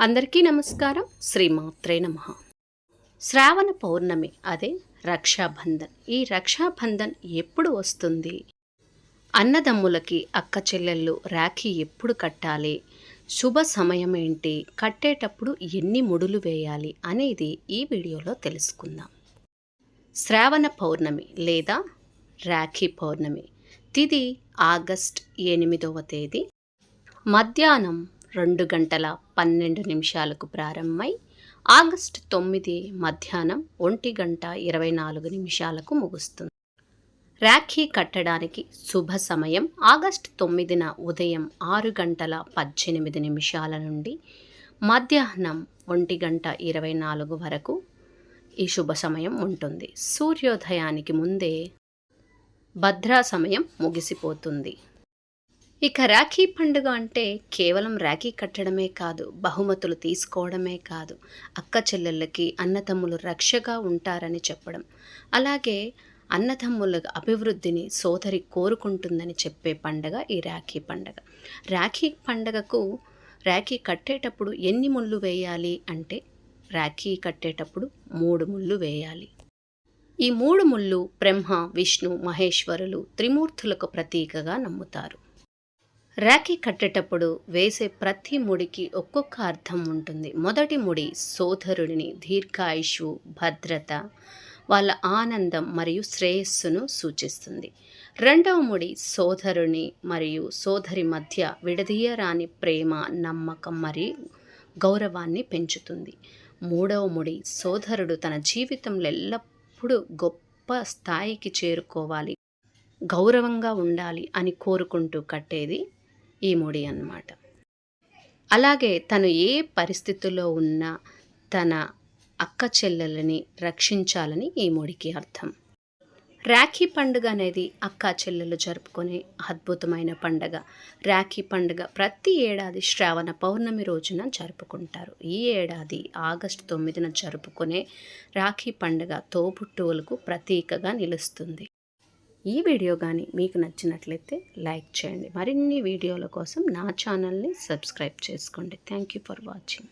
అందరికీ నమస్కారం. శ్రీమాత్రే నమ. శ్రావణ పౌర్ణమి అదే రక్షాబంధన్. ఈ రక్షాబంధన్ ఎప్పుడు వస్తుంది? అన్నదమ్ములకి అక్క చెల్లెళ్ళు రాఖీ ఎప్పుడు కట్టాలి? శుభ సమయం ఏంటి? కట్టేటప్పుడు ఎన్ని ముడులు వేయాలి? అనేది ఈ వీడియోలో తెలుసుకుందాం. శ్రావణ పౌర్ణమి లేదా రాఖీ పౌర్ణమి. తిది ఆగస్ట్ ఎనిమిదవ తేదీ. మధ్యాహ్నం రెండు గంటల పన్నెండు నిమిషాలకు ప్రారంభమై ఆగస్టు తొమ్మిది మధ్యాహ్నం ఒంటి గంట ఇరవై నాలుగు నిమిషాలకు ముగుస్తుంది. రాఖీ కట్టడానికి శుభ సమయం ఆగస్టు తొమ్మిదిన ఉదయం ఆరు గంటల పద్దెనిమిది నిమిషాల నుండి మధ్యాహ్నం ఒంటి గంట ఇరవై నాలుగు వరకు ఈ శుభ సమయం ఉంటుంది. సూర్యోదయానికి ముందే భద్రా సమయం ముగిసిపోతుంది. ఇక రాఖీ పండుగ అంటే కేవలం రాఖీ కట్టడమే కాదు బహుమతులు తీసుకోవడమే కాదు. అక్క చెల్లెళ్ళకి అన్నతమ్ములు రక్షగా ఉంటారని చెప్పడం. అలాగే అన్నతమ్ముల అభివృద్ధిని సోదరి కోరుకుంటుందని చెప్పే పండగ ఈ రాఖీ పండగ. రాఖీ పండగకు రాఖీ కట్టేటప్పుడు ఎన్ని ముళ్ళు వేయాలి అంటే రాఖీ కట్టేటప్పుడు మూడు ముళ్ళు వేయాలి. ఈ మూడు ముళ్ళు బ్రహ్మ విష్ణు మహేశ్వరులు త్రిమూర్తులకు ప్రతీకగా నమ్ముతారు. రాఖీ కట్టేటప్పుడు వేసే ప్రతి ముడికి ఒక్కొక్క అర్థం ఉంటుంది. మొదటి ముడి సోదరుడిని దీర్ఘాయుషు భద్రత వాళ్ళ ఆనందం మరియు శ్రేయస్సును సూచిస్తుంది. రెండవ ముడి సోదరుని మరియు సోదరి మధ్య విడదీయరాని ప్రేమ నమ్మకం మరియు గౌరవాన్ని పెంచుతుంది. మూడవ ముడి సోదరుడు తన జీవితంలో ఎల్లప్పుడూ గొప్ప స్థాయికి చేరుకోవాలి. గౌరవంగా ఉండాలి అని కోరుకుంటూ కట్టేది ఈ ముడి అన్నమాట. అలాగే తను ఏ పరిస్థితుల్లో ఉన్నా తన అక్క చెల్లెలని రక్షించాలని ఈ ముడికి అర్థం. రాఖీ పండుగ అనేది అక్క చెల్లెలు జరుపుకునే అద్భుతమైన పండగ. రాఖీ పండుగ ప్రతి ఏడాది శ్రావణ పౌర్ణమి రోజున జరుపుకుంటారు. ఈ ఏడాది ఆగస్టు తొమ్మిదిన జరుపుకునే రాఖీ పండుగ తోబుట్టువులకు ప్రతీకగా నిలుస్తుంది. ఈ వీడియో కానీ మీకు నచ్చినట్లయితే లైక్ చేయండి. మరిన్ని వీడియోల కోసం నా ఛానల్ని సబ్స్క్రైబ్ చేసుకోండి. Thank you for watching